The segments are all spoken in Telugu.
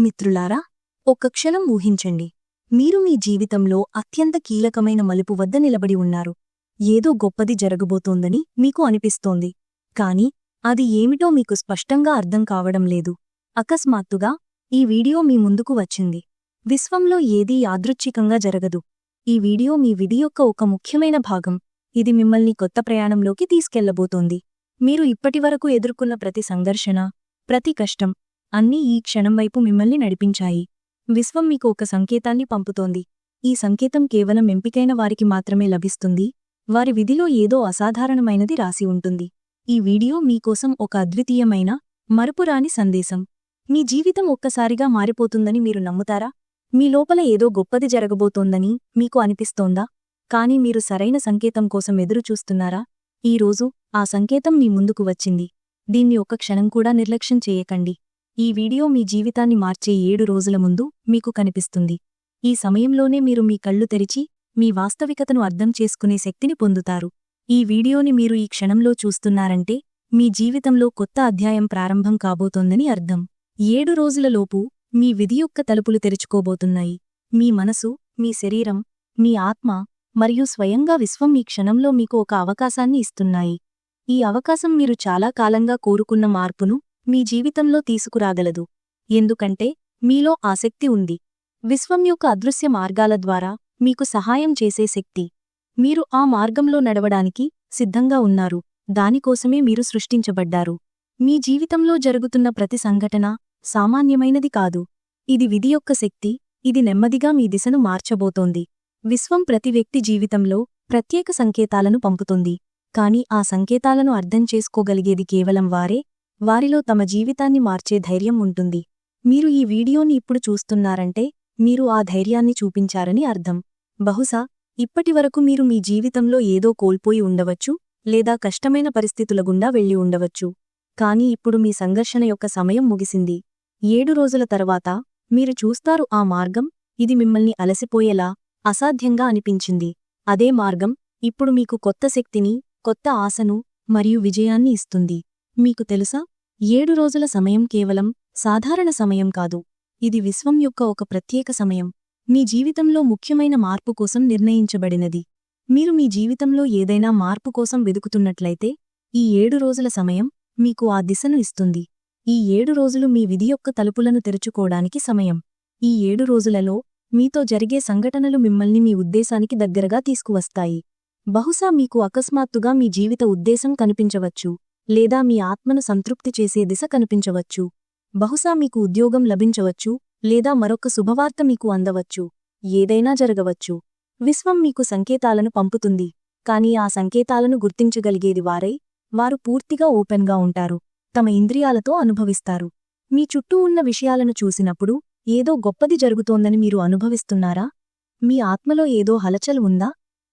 మిత్రులారా ఒక్క క్షణం ఊహించండి. మీరు మీ జీవితంలో అత్యంత కీలకమైన మలుపు వద్ద నిలబడి ఉన్నారు. ఏదో గొప్పది జరగబోతోందని మీకు అనిపిస్తోంది. కాని అది ఏమిటో మీకు స్పష్టంగా అర్థం కావడం లేదు. అకస్మాత్తుగా ఈ వీడియో మీ ముందుకు వచ్చింది. విశ్వంలో ఏదీ యాదృచ్ఛికంగా జరగదు. ఈ వీడియో మీ విధి యొక్క ఒక ముఖ్యమైన భాగం. ఇది మిమ్మల్ని కొత్త ప్రయాణంలోకి తీసుకెళ్ళబోతోంది. మీరు ఇప్పటివరకు ఎదుర్కొన్న ప్రతి సంఘర్షణ ప్రతి కష్టం అన్నీ ఈ క్షణం వైపు మిమ్మల్ని నడిపించాయి. విశ్వం మీకు ఒక సంకేతాన్ని పంపుతోంది. ఈ సంకేతం కేవలం ఎంపికైన వారికి మాత్రమే లభిస్తుంది. వారి విధిలో ఏదో అసాధారణమైనది రాసి ఉంటుంది. ఈ వీడియో మీకోసం ఒక అద్వితీయమైన మరుపురాని సందేశం. మీ జీవితం ఒక్కసారిగా మారిపోతుందని మీరు నమ్ముతారా? మీ లోపల ఏదో గొప్పది జరగబోతోందని మీకు అనిపిస్తోందా? కాని మీరు సరైన సంకేతం కోసం ఎదురు చూస్తున్నారా? ఈ రోజు ఆ సంకేతం మీ ముందుకు వచ్చింది. దీన్ని ఒక్క క్షణం కూడా నిర్లక్ష్యం చేయకండి. ఈ వీడియో మీ జీవితాన్ని మార్చే ఏడు రోజుల ముందు మీకు కనిపిస్తుంది. ఈ సమయంలోనే మీరు మీ కళ్ళు తెరిచి మీ వాస్తవికతను అర్థం చేసుకునే శక్తిని పొందుతారు. ఈ వీడియోని మీరు ఈ క్షణంలో చూస్తున్నారంటే మీ జీవితంలో కొత్త అధ్యాయం ప్రారంభం కాబోతోందని అర్థం. ఏడు రోజులలోపు మీ విధి యొక్క తలుపులు తెరుచుకోబోతున్నాయి. మీ మనసు మీ శరీరం మీ ఆత్మ మరియు స్వయంగా విశ్వం ఈ క్షణంలో మీకు ఒక అవకాశాన్ని ఇస్తున్నాయి. ఈ అవకాశం మీరు చాలా కాలంగా కోరుకున్న మార్పును మీ జీవితంలో తీసుకురాగలదు. ఎందుకంటే మీలో ఆసక్తి ఉంది. విశ్వం యొక్క అదృశ్య మార్గాల ద్వారా మీకు సహాయం చేసే శక్తి. మీరు ఆ మార్గంలో నడవడానికి సిద్ధంగా ఉన్నారు. దానికోసమే మీరు సృష్టించబడ్డారు. మీ జీవితంలో జరుగుతున్న ప్రతి సంఘటన సామాన్యమైనది కాదు. ఇది విధి యొక్క శక్తి ఇది నెమ్మదిగా మీ దిశను మార్చబోతోంది. విశ్వం ప్రతి వ్యక్తి జీవితంలో ప్రత్యేక సంకేతాలను పంపుతుంది. కాని ఆ సంకేతాలను అర్థం చేసుకోగలిగేది కేవలం వారే వారిలో తమ జీవితాన్ని మార్చే ధైర్యం ఉంటుంది. మీరు ఈ వీడియోని ఇప్పుడు చూస్తున్నారంటే మీరు ఆ ధైర్యాన్ని చూపించారని అర్థం. బహుశా ఇప్పటివరకు మీరు మీ జీవితంలో ఏదో కోల్పోయి ఉండవచ్చు లేదా కష్టమైన పరిస్థితుల గుండా వెళ్ళి ఉండవచ్చు. కాని ఇప్పుడు మీ సంఘర్షణ యొక్క సమయం ముగిసింది. ఏడు రోజుల తర్వాత మీరు చూస్తారు ఆ మార్గం ఇది మిమ్మల్ని అలసిపోయేలా అసాధ్యంగా అనిపించింది. అదే మార్గం ఇప్పుడు మీకు కొత్త శక్తిని కొత్త ఆశను మరియు విజయాన్ని ఇస్తుంది. మీకు తెలుసా? ఏడు రోజుల సమయం కేవలం సాధారణ సమయం కాదు. ఇది విశ్వం యొక్క ఒక ప్రత్యేక సమయం. మీ జీవితంలో ముఖ్యమైన మార్పు కోసం నిర్ణయించబడినది. మీరు మీ జీవితంలో ఏదైనా మార్పు కోసం వెదుకుతున్నట్లయితే ఈ ఏడు రోజుల సమయం మీకు ఆ దిశను ఇస్తుంది. ఈ ఏడు రోజులు మీ విధి యొక్క తలుపులను తెరుచుకోవడానికి సమయం. ఈ ఏడు రోజులలో మీతో జరిగే సంఘటనలు మిమ్మల్ని మీ ఉద్దేశానికి దగ్గరగా తీసుకువస్తాయి. బహుశా మీకు అకస్మాత్తుగా మీ జీవిత ఉద్దేశం కనిపించవచ్చు లేదా మీ ఆత్మను సంతృప్తి చేసే దిశ కనిపించవచ్చు. బహుశా మీకు ఉద్యోగం లభించవచ్చు లేదా మరొక శుభవార్త మీకు అందవచ్చు ఏదైనా జరగవచ్చు. విశ్వం మీకు సంకేతాలను పంపుతుంది కాని ఆ సంకేతాలను గుర్తించగలిగేది వారై వారు పూర్తిగా ఓపెన్గా ఉంటారు. తమ ఇంద్రియాలతో అనుభవిస్తారు. మీ చుట్టూ ఉన్న విషయాలను చూసినప్పుడు ఏదో గొప్పది జరుగుతోందని మీరు అనుభవిస్తున్నారా? మీ ఆత్మలో ఏదో హలచల్ ఉందా?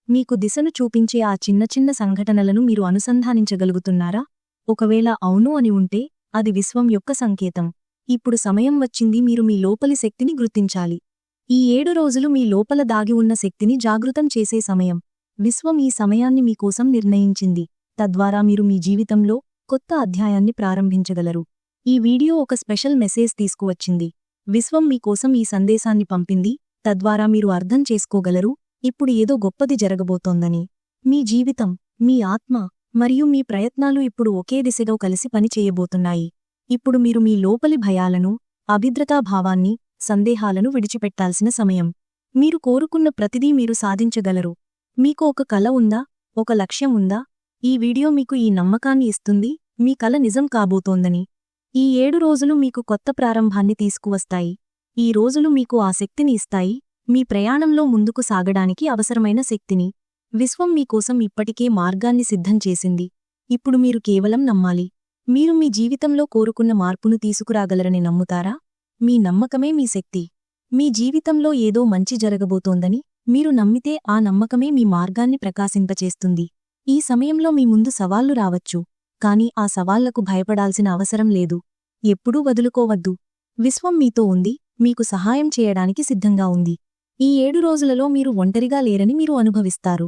మీకు దిశను చూపించే ఆ చిన్న చిన్న సంఘటనలను మీరు అనుసంధానించగలుగుతున్నారా? ఒకవేళ అవును అని ఉంటే అది విశ్వం యొక్క సంకేతం. ఇప్పుడు సమయం వచ్చింది మీరు మీ లోపలి శక్తిని గుర్తించాలి. ఈ ఏడు రోజులు మీ లోపల దాగి ఉన్న శక్తిని జాగృతం చేసే సమయం. విశ్వం ఈ సమయాన్ని మీకోసం నిర్ణయించింది. తద్వారా మీరు మీ జీవితంలో కొత్త అధ్యాయాన్ని ప్రారంభించగలరు. ఈ వీడియో ఒక స్పెషల్ మెసేజ్ తీసుకువచ్చింది. విశ్వం మీకోసం ఈ సందేశాన్ని పంపింది తద్వారా మీరు అర్థం చేసుకోగలరు ఇప్పుడు ఏదో గొప్పది జరగబోతోందని. మీ జీవితం మీ ఆత్మ మరియు మీ ప్రయత్నాలు ఇప్పుడు ఒకే దిశగా కలిసి పనిచేయబోతున్నాయి ఇప్పుడు మీరు మీ లోపలి భయాలను అభిద్రతాభావాన్ని సందేహాలను విడిచిపెట్టాల్సిన సమయం. మీరు కోరుకున్న ప్రతిదీ మీరు సాధించగలరు. మీకు ఒక కల ఉందా ఒక లక్ష్యం ఉందా ఈ వీడియో మీకు ఈ నమ్మకాన్ని ఇస్తుంది మీ కల నిజం కాబోతోందని. ఈ ఏడు రోజులు మీకు కొత్త ప్రారంభాన్ని తీసుకువస్తాయి. ఈ రోజులు మీకు ఆ శక్తిని ఇస్తాయి మీ ప్రయాణంలో ముందుకు సాగడానికి అవసరమైన శక్తిని. విశ్వం మీకోసం ఇప్పటికే మార్గాన్ని సిద్ధం చేసింది. ఇప్పుడు మీరు కేవలం నమ్మాలి. మీరు మీ జీవితంలో కోరుకున్న మార్పును తీసుకురాగలరని నమ్ముతారా? మీ నమ్మకమే మీ శక్తి. మీ జీవితంలో ఏదో మంచి జరగబోతోందని మీరు నమ్మితే ఆ నమ్మకమే మీ మార్గాన్ని ప్రకాశింపచేస్తుంది. ఈ సమయంలో మీ ముందు సవాళ్ళు రావచ్చు కాని ఆ సవాళ్ళకు భయపడాల్సిన అవసరం లేదు. ఎప్పుడూ వదులుకోవద్దు. విశ్వం మీతో ఉంది మీకు సహాయం చేయడానికి సిద్ధంగా ఉంది. ఈ ఏడు రోజులలో మీరు ఒంటరిగా లేరని మీరు అనుభవిస్తారు.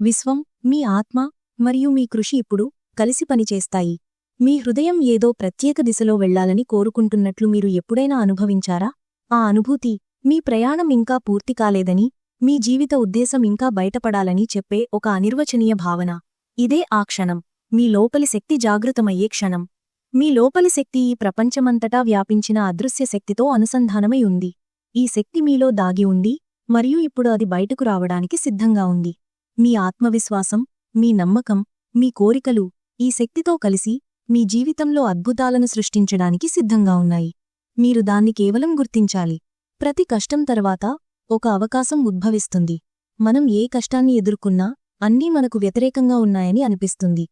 విశ్వం మీ ఆత్మ మరియు మీ కృషి ఇప్పుడు కలిసి పనిచేస్తాయి. మీ హృదయం ఏదో ప్రత్యేక దిశలో వెళ్ళాలని కోరుకుంటున్నట్లు మీరు ఎప్పుడైనా అనుభవించారా? ఆ అనుభూతి మీ ప్రయాణం ఇంకా పూర్తి కాలేదని మీ జీవిత ఉద్దేశం ఇంకా బయటపడాలని చెప్పే ఒక అనిర్వచనీయ భావన. ఇదే ఆ క్షణం. మీ లోపలి శక్తి జాగృతమయ్యే క్షణం. మీ లోపలి శక్తి ఈ ప్రపంచమంతటా వ్యాపించిన అదృశ్య శక్తితో అనుసంధానమై ఉంది. ఈ శక్తి మీలో దాగి ఉంది మరియు ఇప్పుడు అది బయటకు రావడానికి సిద్ధంగా ఉంది. మీ ఆత్మవిశ్వాసం మీ నమ్మకం మీ కోరికలు ఈ శక్తితో కలిసి మీ జీవితంలో అద్భుతాలను సృష్టించడానికి సిద్ధంగా ఉన్నాయి. మీరు దాన్ని కేవలం గుర్తించాలి. ప్రతి కష్టం తర్వాత ఒక అవకాశం ఉద్భవిస్తుంది. మనం ఏ కష్టాన్ని ఎదుర్కొన్నా అన్నీ మనకు వ్యతిరేకంగా ఉన్నాయని అనిపిస్తుంది.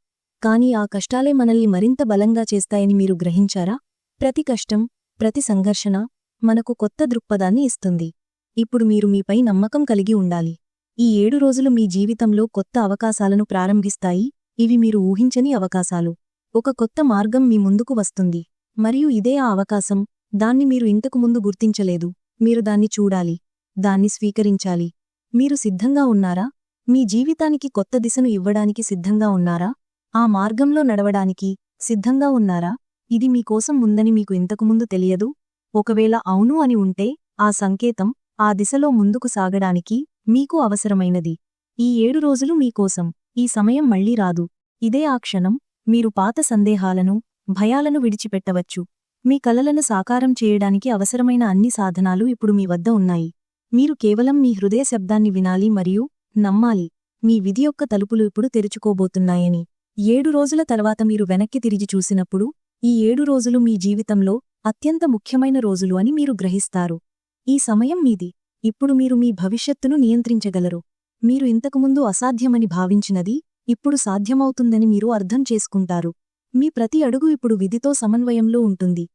కాని ఆ కష్టాలే మనల్ని మరింత బలంగా చేస్తాయని మీరు గ్రహించారా? ప్రతి కష్టం ప్రతి సంఘర్షణ మనకు కొత్త దృక్పథాన్ని ఇస్తుంది. ఇప్పుడు మీరు మీపై నమ్మకం కలిగి ఉండాలి. ఈ ఏడు రోజులు మీ జీవితంలో కొత్త అవకాశాలను ప్రారంభిస్తాయి. ఇవి మీరు ఊహించని అవకాశాలు. ఒక కొత్త మార్గం మీ ముందుకు వస్తుంది. మరియు ఇదే ఆ అవకాశం దాన్ని మీరు ఇంతకు ముందు గుర్తించలేదు. మీరు దాన్ని చూడాలి. దాన్ని స్వీకరించాలి. మీరు సిద్ధంగా ఉన్నారా? మీ జీవితానికి కొత్త దిశను ఇవ్వడానికి సిద్ధంగా ఉన్నారా? ఆ మార్గంలో నడవడానికి సిద్ధంగా ఉన్నారా? ఇది మీకోసం ఉందని మీకు ఇంతకుముందు తెలియదు? ఒకవేళ అవును అని ఉంటే ఆ సంకేతం ఆ దిశలో ముందుకు సాగడానికి మీకు అవసరమైనది. ఈ ఏడు రోజులు మీకోసం ఈ సమయం మళ్ళీ రాదు. ఇదే ఆ క్షణం మీరు పాత సందేహాలను భయాలను విడిచిపెట్టవచ్చు. మీ కలలను సాకారం చేయడానికి అవసరమైన అన్ని సాధనాలు ఇప్పుడు మీ వద్ద ఉన్నాయి. మీరు కేవలం మీ హృదయ శబ్దాన్ని వినాలి మరియు నమ్మాలి. మీ విధి యొక్క తలుపులు ఇప్పుడు తెరుచుకోబోతున్నాయని. ఏడు రోజుల తర్వాత మీరు వెనక్కి తిరిగి చూసినప్పుడు ఈ ఏడు రోజులు మీ జీవితంలో అత్యంత ముఖ్యమైన రోజులు అని మీరు గ్రహిస్తారు. ఈ సమయం మీది. ఇప్పుడు మీరు మీ భవిష్యత్తును నియంత్రించగలరు. మీరు ఇంతకుముందు అసాధ్యమని భావించినది ఇప్పుడు సాధ్యమవుతుందని మీరు అర్థం చేసుకుంటారు. మీ ప్రతి అడుగు ఇప్పుడు విధితో సమన్వయంలో ఉంటుంది.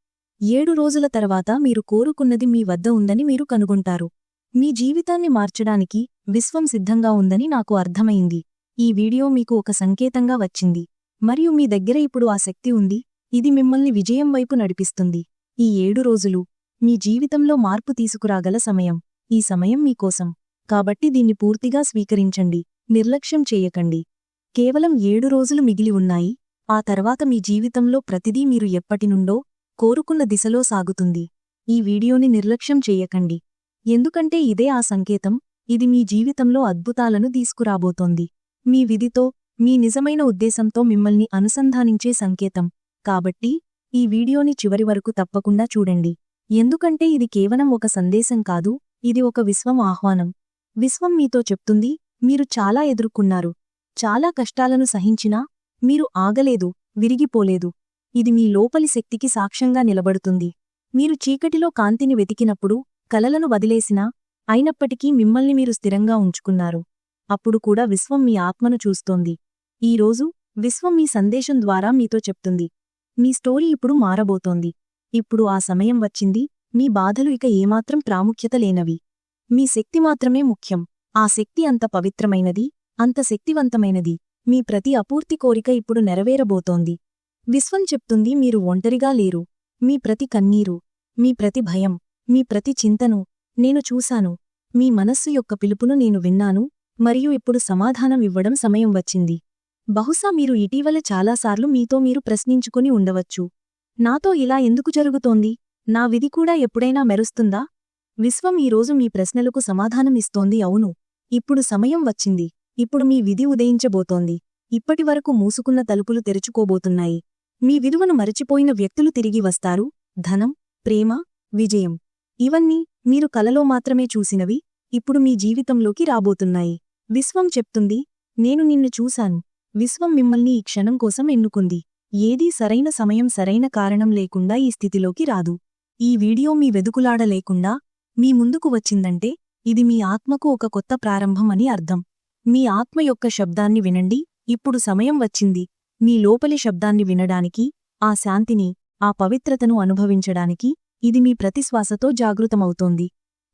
ఏడు రోజుల తర్వాత మీరు కోరుకున్నది మీ వద్ద ఉందని మీరు కనుగొంటారు. మీ జీవితాన్ని మార్చడానికి విశ్వం సిద్ధంగా ఉందని నాకు అర్థమైంది. ఈ వీడియో మీకు ఒక సంకేతంగా వచ్చింది. మరియు మీ దగ్గర ఇప్పుడు ఆ శక్తి ఉంది. ఇది మిమ్మల్ని విజయం వైపు నడిపిస్తుంది. ఈ ఏడు రోజులు మీ జీవితంలో మార్పు తీసుకురాగల సమయం. ఈ సమయం మీకోసం కాబట్టి దీన్ని పూర్తిగా స్వీకరించండి. నిర్లక్ష్యం చేయకండి. కేవలం ఏడు రోజులు మిగిలి ఉన్నాయి. ఆ తర్వాత మీ జీవితంలో ప్రతిదీ మీరు ఎప్పటినుండో కోరుకున్న దిశలో సాగుతుంది. ఈ వీడియోని నిర్లక్ష్యం చేయకండి. ఎందుకంటే ఇదే ఆ సంకేతం ఇది మీ జీవితంలో అద్భుతాలను తీసుకురాబోతోంది. మీ విధితో మీ నిజమైన ఉద్దేశంతో మిమ్మల్ని అనుసంధానించే సంకేతం. కాబట్టి ఈ వీడియోని చివరి వరకు తప్పకుండా చూడండి. ఎందుకంటే ఇది కేవలం ఒక సందేశం కాదు ఇది ఒక విశ్వం ఆహ్వానం. విశ్వం మీతో చెప్తుంది మీరు చాలా ఎదుర్కొన్నారు. చాలా కష్టాలను సహించినా మీరు ఆగలేదు విరిగిపోలేదు. ఇది మీ లోపలి శక్తికి సాక్ష్యంగా నిలబడుతుంది. మీరు చీకటిలో కాంతిని వెతికినప్పుడు కలలను వదిలేసినా అయినప్పటికీ మిమ్మల్ని మీరు స్థిరంగా ఉంచుకున్నారు. అప్పుడు కూడా విశ్వం మీ ఆత్మను చూస్తోంది. ఈరోజు విశ్వం మీ సందేశం ద్వారా మీతో చెప్తుంది. మీ స్టోరీ ఇప్పుడు మారబోతోంది. ఇప్పుడు ఆ సమయం వచ్చింది మీ బాధలు ఇక ఏమాత్రం ప్రాముఖ్యత లేనవి. మీ శక్తి మాత్రమే ముఖ్యం. ఆ శక్తి అంత పవిత్రమైనది అంత శక్తివంతమైనది. మీ ప్రతి అపూర్తి కోరిక ఇప్పుడు నెరవేరబోతోంది. విశ్వం చెప్తుంది మీరు ఒంటరిగా లేరు. మీ ప్రతి కన్నీరు మీ ప్రతి భయం మీ ప్రతి చింతను నేను చూశాను. మీ మనస్సు యొక్క పిలుపును నేను విన్నాను మరియు ఇప్పుడు సమాధానం ఇవ్వడం సమయం వచ్చింది. బహుశా మీరు ఇటీవల చాలాసార్లు మీతో మీరు ప్రశ్నించుకుని ఉండవచ్చు. నాతో ఇలా ఎందుకు జరుగుతోంది? నా విధి కూడా ఎప్పుడైనా మెరుస్తుందా? విశ్వం ఈరోజు మీ ప్రశ్నలకు సమాధానం ఇస్తోంది అవును. ఇప్పుడు సమయం వచ్చింది. ఇప్పుడు మీ విధి ఉదయించబోతోంది. ఇప్పటివరకు మూసుకున్న తలుపులు తెరుచుకోబోతున్నాయి. మీ విలువను మరచిపోయిన వ్యక్తులు తిరిగి వస్తారు. ధనం ప్రేమ విజయం. ఇవన్నీ మీరు కలలో మాత్రమే చూసినవి ఇప్పుడు మీ జీవితంలోకి రాబోతున్నాయి. విశ్వం చెప్తుంది నేను నిన్ను చూశాను. విశ్వం మిమ్మల్ని ఈ క్షణం కోసం ఎన్నుకుంది. ఏదీ సరైన సమయం సరైన కారణం లేకుండా ఈ స్థితిలోకి రాదు. ఈ వీడియో మీ వెదుకులాడ లేకుండా మీ ముందుకు వచ్చిందంటే ఇది మీ ఆత్మకు ఒక కొత్త ప్రారంభం అని అర్థం. మీ ఆత్మ యొక్క శబ్దాన్ని వినండి ఇప్పుడు సమయం వచ్చింది. మీ లోపలి శబ్దాన్ని వినడానికి ఆ శాంతిని ఆ పవిత్రతను అనుభవించడానికి ఇది మీ ప్రతిశ్వాసతో జాగృతమవుతోంది.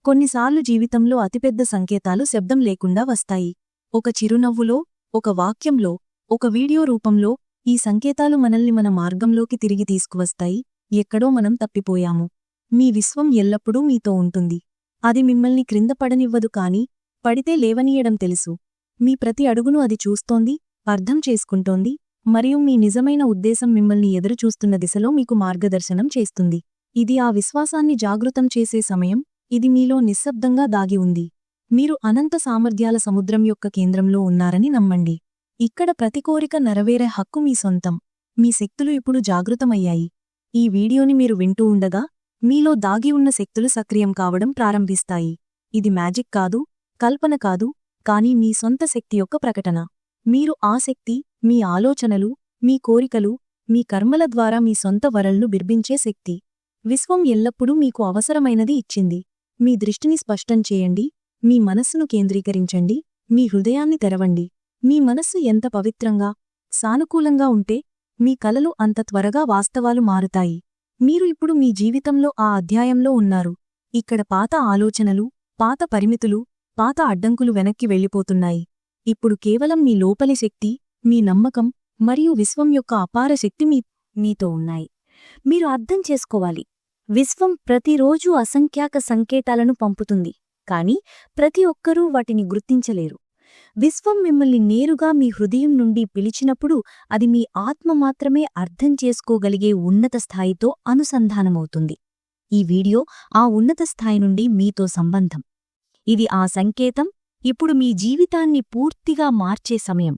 కొన్నిసార్లు జీవితంలో అతిపెద్ద సంకేతాలు శబ్దం లేకుండా వస్తాయి. ఒక చిరునవ్వులో ఒక వాక్యంలో ఒక వీడియో రూపంలో ఈ సంకేతాలు మనల్ని మన మార్గంలోకి తిరిగి తీసుకువస్తాయి. ఎక్కడో మనం తప్పిపోయాము. మీ విశ్వం ఎల్లప్పుడూ మీతో ఉంటుంది. అది మిమ్మల్ని క్రింద పడనివ్వదు కాని పడితే లేవనీయడం తెలుసు. మీ ప్రతి అడుగును అది చూస్తోంది అర్థం చేసుకుంటోంది మరియు మీ నిజమైన ఉద్దేశం మిమ్మల్ని ఎదురుచూస్తున్న దిశలో మీకు మార్గదర్శనం చేస్తుంది. ఇది ఆ విశ్వాసాన్ని జాగృతం చేసే సమయం ఇది మీలో నిశ్శబ్దంగా దాగి ఉంది. మీరు అనంత సామర్థ్యాల సముద్రం యొక్క కేంద్రంలో ఉన్నారని నమ్మండి. ఇక్కడ ప్రతి కోరిక నెరవేరే హక్కు మీ సొంతం. మీ శక్తులు ఇప్పుడు జాగృతమయ్యాయి. ఈ వీడియోని మీరు వింటూ ఉండగా మీలో దాగి ఉన్న శక్తులు సక్రియం కావడం ప్రారంభిస్తాయి. ఇది మ్యాజిక్ కాదు కల్పన కాదు కానీ మీ సొంత శక్తి యొక్క ప్రకటన. మీరు ఆ శక్తి మీ ఆలోచనలు మీ కోరికలు మీ కర్మల ద్వారా మీ సొంత వరల్ను బిర్బించే శక్తి. విశ్వం ఎల్లప్పుడూ మీకు అవసరమైనది ఇచ్చింది. మీ దృష్టిని స్పష్టం చేయండి. మీ మనస్సును కేంద్రీకరించండి. మీ హృదయాన్ని తెరవండి. మీ మనస్సు ఎంత పవిత్రంగా సానుకూలంగా ఉంటే మీ కలలు అంత త్వరగా వాస్తవాలు మారుతాయి. మీరు ఇప్పుడు మీ జీవితంలో ఆ అధ్యాయంలో ఉన్నారు. ఇక్కడ పాత ఆలోచనలు పాత పరిమితులు పాత అడ్డంకులు వెనక్కి వెళ్ళిపోతున్నాయి. ఇప్పుడు కేవలం మీ లోపలి శక్తి మీ నమ్మకం మరియు విశ్వం యొక్క అపార శక్తి మీ మీతో ఉన్నాయి. మీరు అర్థం చేసుకోవాలి. విశ్వం ప్రతిరోజూ అసంఖ్యాక సంకేతాలను పంపుతుంది కాని ప్రతి ఒక్కరూ వాటిని గుర్తించలేరు. విశ్వం మిమ్మల్ని నేరుగా మీ హృదయం నుండి పిలిచినప్పుడు అది మీ ఆత్మ మాత్రమే అర్థం చేసుకోగలిగే ఉన్నత స్థాయితో అనుసంధానమవుతుంది. ఈ వీడియో ఆ ఉన్నత స్థాయి నుండి మీతో సంబంధం. ఇది ఆ సంకేతం ఇప్పుడు మీ జీవితాన్ని పూర్తిగా మార్చే సమయం.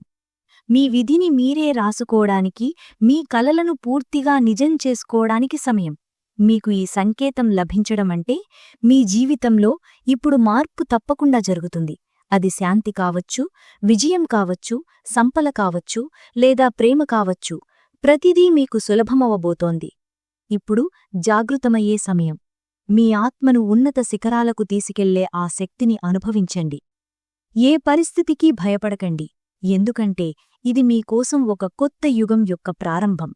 మీ విధిని మీరే రాసుకోవడానికి మీ కలలను పూర్తిగా నిజం చేసుకోవడానికి సమయం. మీకు ఈ సంకేతం లభించడమంటే మీ జీవితంలో ఇప్పుడు మార్పు తప్పకుండా జరుగుతుంది. అది శాంతి కావచ్చు విజయం కావచ్చు సంపల కావచ్చు లేదా ప్రేమ కావచ్చు. ప్రతిదీ మీకు సులభమవబోతోంది ఇప్పుడు జాగృతమయ్యే సమయం. మీ ఆత్మను ఉన్నత శిఖరాలకు తీసుకెళ్ళే ఆ శక్తిని అనుభవించండి. ఏ పరిస్థితికీ భయపడకండి. ఎందుకంటే ఇది మీకోసం ఒక కొత్త యుగం యొక్క ప్రారంభం.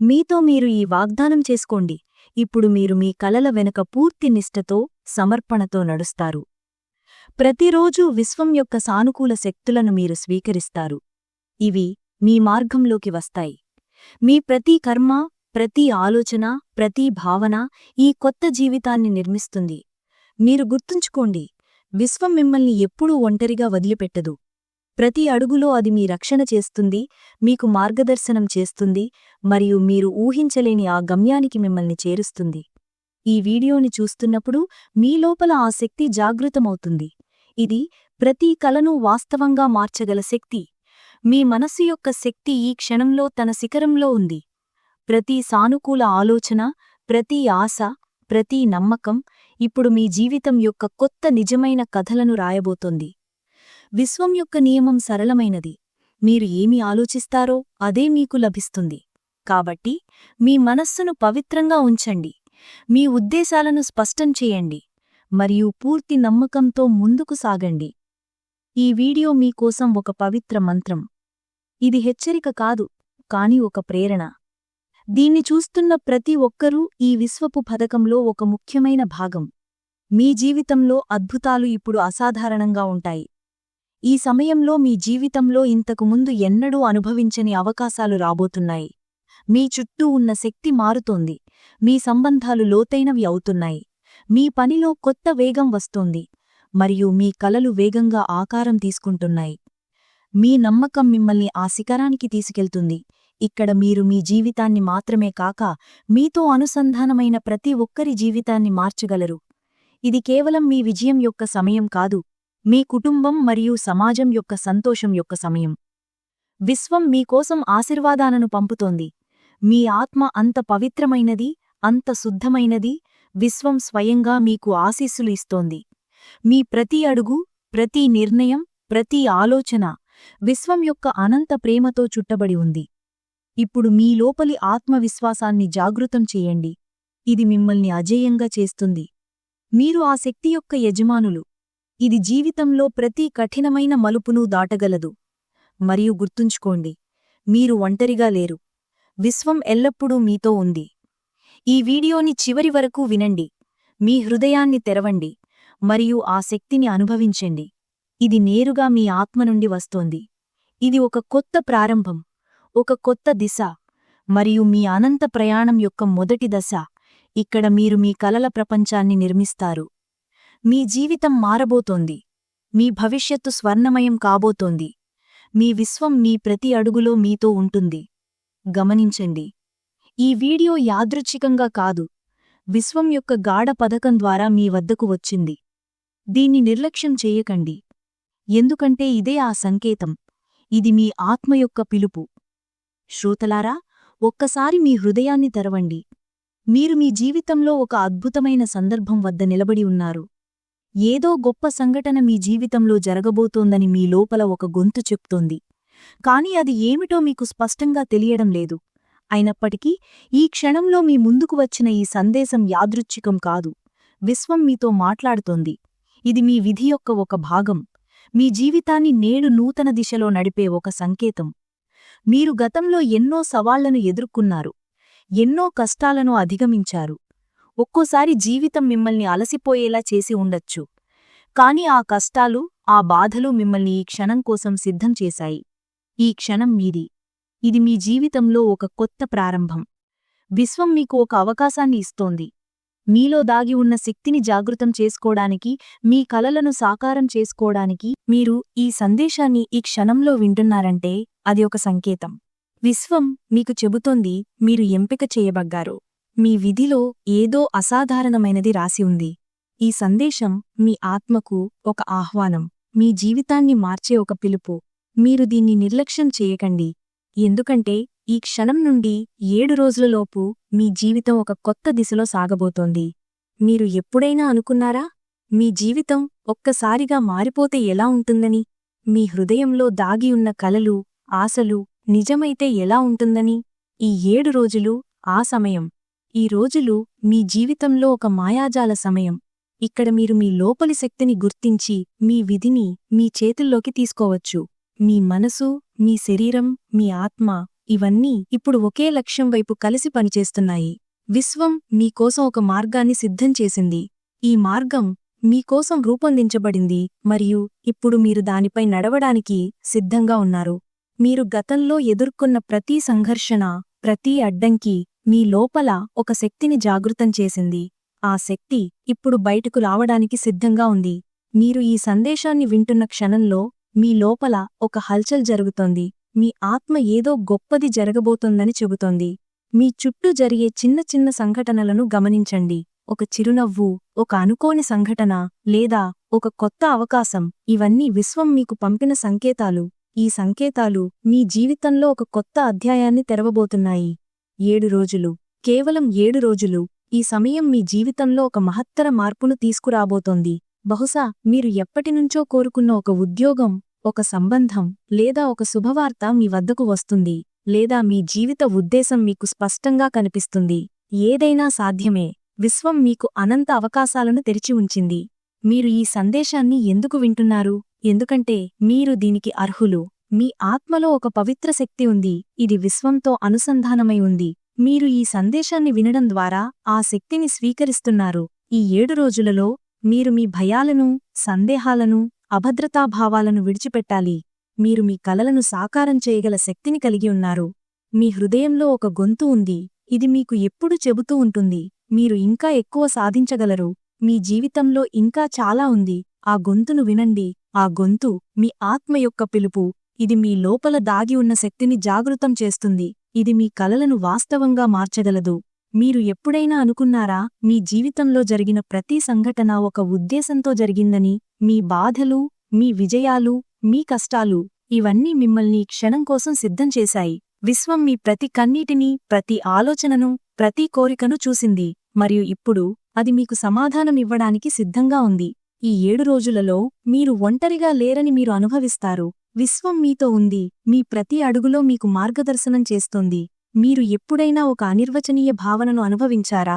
మీతో మీరు ఈ వాగ్దానం చేసుకోండి. ఇప్పుడు మీరు మీ కలల వెనుక పూర్తి నిష్ఠతో సమర్పణతో నడుస్తారు. ప్రతిరోజూ విశ్వం యొక్క సానుకూల శక్తులను మీరు స్వీకరిస్తారు. ఇవి మీ మార్గంలోకి వస్తాయి. మీ ప్రతి కర్మ ప్రతి ఆలోచన ప్రతి భావన ఈ కొత్త జీవితాన్ని నిర్మిస్తుంది. మీరు గుర్తుంచుకోండి విశ్వం మిమ్మల్ని ఎప్పుడూ ఒంటరిగా వదిలిపెట్టదు. ప్రతి అడుగులో అది మీ రక్షణ చేస్తుంది మీకు మార్గదర్శనం చేస్తుంది మరియు మీరు ఊహించలేని ఆ గమ్యానికి మిమ్మల్ని చేరుస్తుంది. ఈ వీడియోని చూస్తున్నప్పుడు మీ లోపల ఆ శక్తి జాగృతమవుతుంది. ఇది ప్రతి కలను వాస్తవంగా మార్చగల శక్తి. మీ మనస్సు యొక్క శక్తి ఈ క్షణంలో తన శిఖరంలో ఉంది. ప్రతి సానుకూల ఆలోచన ప్రతి ఆశ ప్రతి నమ్మకం ఇప్పుడు మీ జీవితం యొక్క కొత్త నిజమైన కథలను రాయబోతోంది. విశ్వం యొక్క నియమం సరళమైనది. మీరు ఏమి ఆలోచిస్తారో అదే మీకు లభిస్తుంది. కాబట్టి మీ మనస్సును పవిత్రంగా ఉంచండి. మీ ఉద్దేశాలను స్పష్టం చేయండి. మరియు పూర్తి నమ్మకంతో ముందుకు సాగండి. ఈ వీడియో మీకోసం ఒక పవిత్ర మంత్రం. ఇది హెచ్చరిక కాదు కాని ఒక ప్రేరణ. దీన్ని చూస్తున్న ప్రతి ఒక్కరూ ఈ విశ్వపు పథకంలో ఒక ముఖ్యమైన భాగం. మీ జీవితంలో అద్భుతాలు ఇప్పుడు అసాధారణంగా ఉంటాయి. ఈ సమయంలో మీ జీవితంలో ఇంతకు ముందు ఎన్నడూ అనుభవించని అవకాశాలు రాబోతున్నాయి. మీ చుట్టూ ఉన్న శక్తి మారుతోంది. మీ సంబంధాలు లోతైనవి అవుతున్నాయి. మీ పనిలో కొత్త వేగం వస్తోంది. మరియు మీ కలలు వేగంగా ఆకారం తీసుకుంటున్నాయి. మీ నమ్మకం మిమ్మల్ని ఆ శిఖరానికి తీసుకెళ్తుంది. ఇక్కడ మీరు మీ జీవితాన్ని మాత్రమే కాక మీతో అనుసంధానమైన ప్రతి ఒక్కరి జీవితాన్ని మార్చగలరు. ఇది కేవలం మీ విజయం యొక్క సమయం కాదు. మీ కుటుంబం మరియు సమాజం యొక్క సంతోషం యొక్క సమయం. విశ్వం మీకోసం ఆశీర్వాదాలను పంపుతోంది. మీ ఆత్మ అంత పవిత్రమైనది అంత శుద్ధమైనది విశ్వం స్వయంగా మీకు ఆశీస్సులు ఇస్తోంది. మీ ప్రతి అడుగు ప్రతి నిర్ణయం ప్రతి ఆలోచన విశ్వం యొక్క అనంత ప్రేమతో చుట్టబడి ఉంది. ఇప్పుడు మీ లోపలి ఆత్మవిశ్వాసాన్ని జాగృతం చేయండి. ఇది మిమ్మల్ని అజేయంగా చేస్తుంది. మీరు ఆ శక్తి యొక్క యజమానులు. ఇది జీవితంలో ప్రతి కఠినమైన మలుపును దాటగలదు. మరియు గుర్తుంచుకోండి మీరు ఒంటరిగా లేరు. విశ్వం ఎల్లప్పుడూ మీతో ఉంది. ఈ వీడియోని చివరి వరకు వినండి. మీ హృదయాన్ని తెరవండి. మరియు ఆ శక్తిని అనుభవించండి. ఇది నేరుగా మీ ఆత్మ నుండి వస్తోంది. ఇది ఒక కొత్త ప్రారంభం ఒక కొత్త దిశ మరియు మీ అనంత ప్రయాణం యొక్క మొదటి దశ. ఇక్కడ మీరు మీ కలల ప్రపంచాన్ని నిర్మిస్తారు. మీ జీవితం మారబోతోంది. మీ భవిష్యత్తు స్వర్ణమయం కాబోతోంది. మీ విశ్వం మీ ప్రతి అడుగులో మీతో ఉంటుంది. గమనించండి. ఈ వీడియో యాదృచ్ఛికంగా కాదు విశ్వం యొక్క గాఢ పథకం ద్వారా మీ వద్దకు వచ్చింది. దీన్ని నిర్లక్ష్యం చేయకండి. ఎందుకంటే ఇదే ఆ సంకేతం. ఇది మీ ఆత్మ యొక్క పిలుపు. శ్రోతలారా ఒక్కసారి మీ హృదయాన్ని తెరవండి. మీరు మీ జీవితంలో ఒక అద్భుతమైన సందర్భం వద్ద నిలబడి ఉన్నారు. ఏదో గొప్ప సంఘటన మీ జీవితంలో జరగబోతోందని మీ లోపల ఒక గొంతు చెప్తోంది. కాని అది ఏమిటో మీకు స్పష్టంగా తెలియడం లేదు. అయినప్పటికీ ఈ క్షణంలో మీ ముందుకు వచ్చిన ఈ సందేశం యాదృచ్ఛికం కాదు. విశ్వం మీతో మాట్లాడుతోంది. ఇది మీ విధి యొక్క ఒక భాగం. మీ జీవితాన్ని నేడు నూతన దిశలో నడిపే ఒక సంకేతం. మీరు గతంలో ఎన్నో సవాళ్ళను ఎదుర్కొన్నారు. ఎన్నో కష్టాలను అధిగమించారు. ఒక్కోసారి జీవితం మిమ్మల్ని అలసిపోయేలా చేసి ఉండొచ్చు. కాని ఆ కష్టాలు ఆ బాధలు మిమ్మల్ని ఈ క్షణం కోసం సిద్ధం చేశాయి. ఈ క్షణం మీది. ఇది మీ జీవితంలో ఒక కొత్త ప్రారంభం. విశ్వం మీకు ఒక అవకాశాన్ని ఇస్తోంది. మీలో దాగి ఉన్న శక్తిని జాగృతం చేసుకోడానికి మీ కలలను సాకారం చేసుకోడానికి మీరు ఈ సందేశాన్ని ఈ క్షణంలో వింటున్నారంటే అది ఒక సంకేతం. విశ్వం మీకు చెబుతోంది మీరు ఎంపిక చేయబగ్గారు. మీ విధిలో ఏదో అసాధారణమైనది రాసి ఉంది. ఈ సందేశం మీ ఆత్మకు ఒక ఆహ్వానం. మీ జీవితాన్ని మార్చే ఒక పిలుపు. మీరు దీన్ని నిర్లక్ష్యం చేయకండి. ఎందుకంటే ఈ క్షణం నుండి ఏడు రోజులలోపు మీ జీవితం ఒక కొత్త దిశలో సాగబోతోంది. మీరు ఎప్పుడైనా అనుకున్నారా? మీ జీవితం ఒక్కసారిగా మారిపోతే ఎలా ఉంటుందని? మీ హృదయంలో దాగి ఉన్న కలలు ఆశలు నిజమైతే ఎలా ఉంటుందని? ఈ ఏడు రోజులు ఆ సమయం ఈ రోజులు మీ జీవితంలో ఒక మాయాజాల సమయం. ఇక్కడ మీరు మీ లోపలి శక్తిని గుర్తించి మీ విధిని మీ చేతుల్లోకి తీసుకోవచ్చు. మీ మనసు మీ శరీరం మీ ఆత్మ ఇవన్నీ ఇప్పుడు ఒకే లక్ష్యం వైపు కలిసి పనిచేస్తున్నాయి. విశ్వం మీకోసం ఒక మార్గాన్ని సిద్ధం చేసింది. ఈ మార్గం మీకోసం రూపొందించబడింది మరియు ఇప్పుడు మీరు దానిపై నడవడానికి సిద్ధంగా ఉన్నారు. మీరు గతంలో ఎదుర్కొన్న ప్రతి సంఘర్షణ ప్రతి అడ్డంకి మీ లోపల ఒక శక్తిని జాగృతం చేసింది. ఆ శక్తి ఇప్పుడు బయటకు రావడానికి సిద్ధంగా ఉంది. మీరు ఈ సందేశాన్ని వింటున్న క్షణంలో మీ లోపల ఒక హల్చల్ జరుగుతోంది. మీ ఆత్మ ఏదో గొప్పది జరగబోతోందని చెబుతోంది. మీ చుట్టూ జరిగే చిన్న చిన్న సంఘటనలను గమనించండి. ఒక చిరునవ్వు ఒక అనుకోని సంఘటన లేదా ఒక కొత్త అవకాశం ఇవన్నీ విశ్వం మీకు పంపిన సంకేతాలు. ఈ సంకేతాలు మీ జీవితంలో ఒక కొత్త అధ్యాయాన్ని తెరవబోతున్నాయి. ఏడు రోజులు. కేవలం ఏడు రోజులు. ఈ సమయం మీ జీవితంలో ఒక మహత్తర మార్పును తీసుకురాబోతోంది. బహుశా మీరు ఎప్పటినుంచో కోరుకున్న ఒక ఉద్యోగం ఒక సంబంధం లేదా ఒక శుభవార్త మీ వద్దకు వస్తుంది లేదా మీ జీవిత ఉద్దేశం మీకు స్పష్టంగా కనిపిస్తుంది. ఏదైనా సాధ్యమే. విశ్వం మీకు అనంత అవకాశాలను తెరిచి ఉంచింది. మీరు ఈ సందేశాన్ని ఎందుకు వింటున్నారు? ఎందుకంటే మీరు దీనికి అర్హులు. మీ ఆత్మలో ఒక పవిత్ర శక్తి ఉంది ఇది విశ్వంతో అనుసంధానమై ఉంది. మీరు ఈ సందేశాన్ని వినడం ద్వారా ఆ శక్తిని స్వీకరిస్తున్నారు. ఈ ఏడు రోజులలో మీరు మీ భయాలను సందేహాలను అభద్రతాభావాలను విడిచిపెట్టాలి. మీరు మీ కలలను సాకారం చేయగల శక్తిని కలిగి ఉన్నారు. మీ హృదయంలో ఒక గొంతు ఉంది ఇది మీకు ఎప్పుడు చెబుతూ ఉంటుంది. మీరు ఇంకా ఎక్కువ సాధించగలరు. మీ జీవితంలో ఇంకా చాలా ఉంది. ఆ గొంతును వినండి. ఆ గొంతు మీ ఆత్మ యొక్క పిలుపు. ఇది మీ లోపల దాగి ఉన్న శక్తిని జాగృతం చేస్తుంది. ఇది మీ కలలను వాస్తవంగా మార్చగలదు. మీరు ఎప్పుడైనా అనుకున్నారా మీ జీవితంలో జరిగిన ప్రతి సంఘటన ఒక ఉద్దేశంతో జరిగిందని? మీ బాధలు మీ విజయాలు మీ కష్టాలు ఇవన్నీ మిమ్మల్ని క్షణం కోసం సిద్ధం చేశాయి. విశ్వం మీ ప్రతి కన్నీటిని ప్రతి ఆలోచనను ప్రతి కోరికను చూసింది. మరియు ఇప్పుడు అది మీకు సమాధానమివ్వడానికి సిద్ధంగా ఉంది. ఈ ఏడు రోజులలో మీరు ఒంటరిగా లేరని మీరు అనుభవిస్తారు. విశ్వం మీతో ఉంది మీ ప్రతి అడుగులో మీకు మార్గదర్శనం చేస్తోంది. మీరు ఎప్పుడైనా ఒక అనిర్వచనీయ భావనను అనుభవించారా?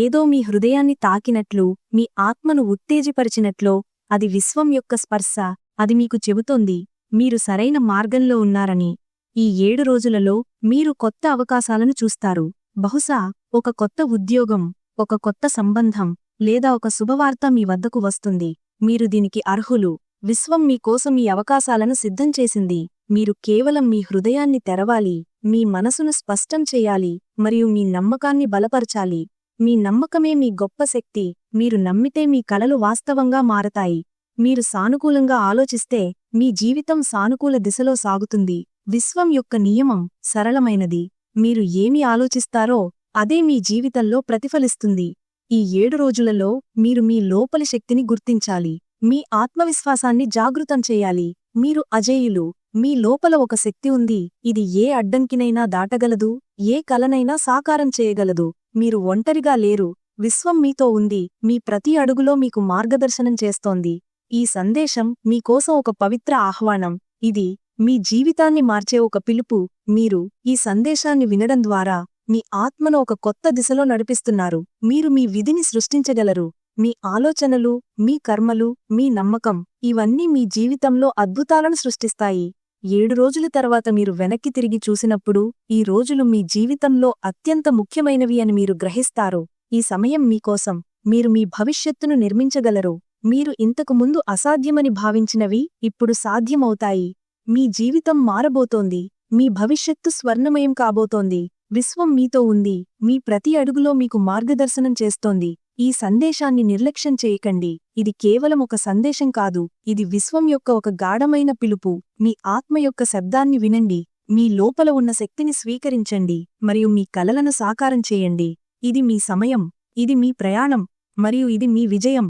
ఏదో మీ హృదయాన్ని తాకినట్లు మీ ఆత్మను ఉత్తేజపరిచినట్లో అది విశ్వం యొక్క స్పర్శ అది మీకు చెబుతోంది. మీరు సరైన మార్గంలో ఉన్నారని. ఈ ఏడు రోజులలో మీరు కొత్త అవకాశాలను చూస్తారు. బహుశా ఒక కొత్త ఉద్యోగం ఒక కొత్త సంబంధం లేదా ఒక శుభవార్త మీ వద్దకు వస్తుంది. మీరు దీనికి అర్హులు. విశ్వం మీకోసం ఈ అవకాశాలను సిద్ధం చేసింది. మీరు కేవలం మీ హృదయాన్ని తెరవాలి మీ మనసును స్పష్టం చేయాలి మరియు మీ నమ్మకాన్ని బలపరచాలి. మీ నమ్మకమే మీ గొప్ప శక్తి మీరు నమ్మితే మీ కలలు వాస్తవంగా మారతాయి. మీరు సానుకూలంగా ఆలోచిస్తే మీ జీవితం సానుకూల దిశలో సాగుతుంది. విశ్వం యొక్క నియమం సరళమైనది. మీరు ఏమి ఆలోచిస్తారో అదే మీ జీవితంలో ప్రతిఫలిస్తుంది. ఈ ఏడు రోజులలో మీరు మీ లోపలి శక్తిని గుర్తించాలి. మీ ఆత్మవిశ్వాసాన్ని జాగృతం చేయాలి. మీరు అజేయులు. మీ లోపల ఒక శక్తి ఉంది. ఇది ఏ అడ్డంకినైనా దాటగలదు. ఏ కలనైనా సాకారం చేయగలదు. మీరు ఒంటరిగా లేరు. విశ్వం మీతో ఉంది. మీ ప్రతి అడుగులో మీకు మార్గదర్శనం చేస్తోంది. ఈ సందేశం మీకోసం ఒక పవిత్ర ఆహ్వానం. ఇది మీ జీవితాన్ని మార్చే ఒక పిలుపు. మీరు ఈ సందేశాన్ని వినడం ద్వారా మీ ఆత్మను ఒక కొత్త దిశలో నడిపిస్తున్నారు. మీరు మీ విధిని సృష్టించగలరు. మీ ఆలోచనలు మీ కర్మలు మీ నమ్మకం ఇవన్నీ మీ జీవితంలో అద్భుతాలను సృష్టిస్తాయి. ఏడు రోజుల తర్వాత మీరు వెనక్కి తిరిగి చూసినప్పుడు ఈ రోజులు మీ జీవితంలో అత్యంత ముఖ్యమైనవి అని మీరు గ్రహిస్తారు. ఈ సమయం మీకోసం మీరు మీ భవిష్యత్తును నిర్మించగలరు. మీరు ఇంతకు ముందు అసాధ్యమని భావించినవి ఇప్పుడు సాధ్యమవుతాయి. మీ జీవితం మారబోతోంది. మీ భవిష్యత్తు స్వర్ణమయం కాబోతోంది. విశ్వం మీతో ఉంది. మీ ప్రతి అడుగులో మీకు మార్గదర్శనం చేస్తోంది. ఈ సందేశాన్ని నిర్లక్ష్యం చేయకండి. ఇది కేవలం ఒక సందేశం కాదు. ఇది విశ్వం యొక్క ఒక గాఢమైన పిలుపు. మీ ఆత్మ యొక్క శబ్దాన్ని వినండి. మీ లోపల ఉన్న శక్తిని స్వీకరించండి. మరియు మీ కలలను సాకారం చేయండి. ఇది మీ సమయం. ఇది మీ ప్రయాణం. మరియు ఇది మీ విజయం.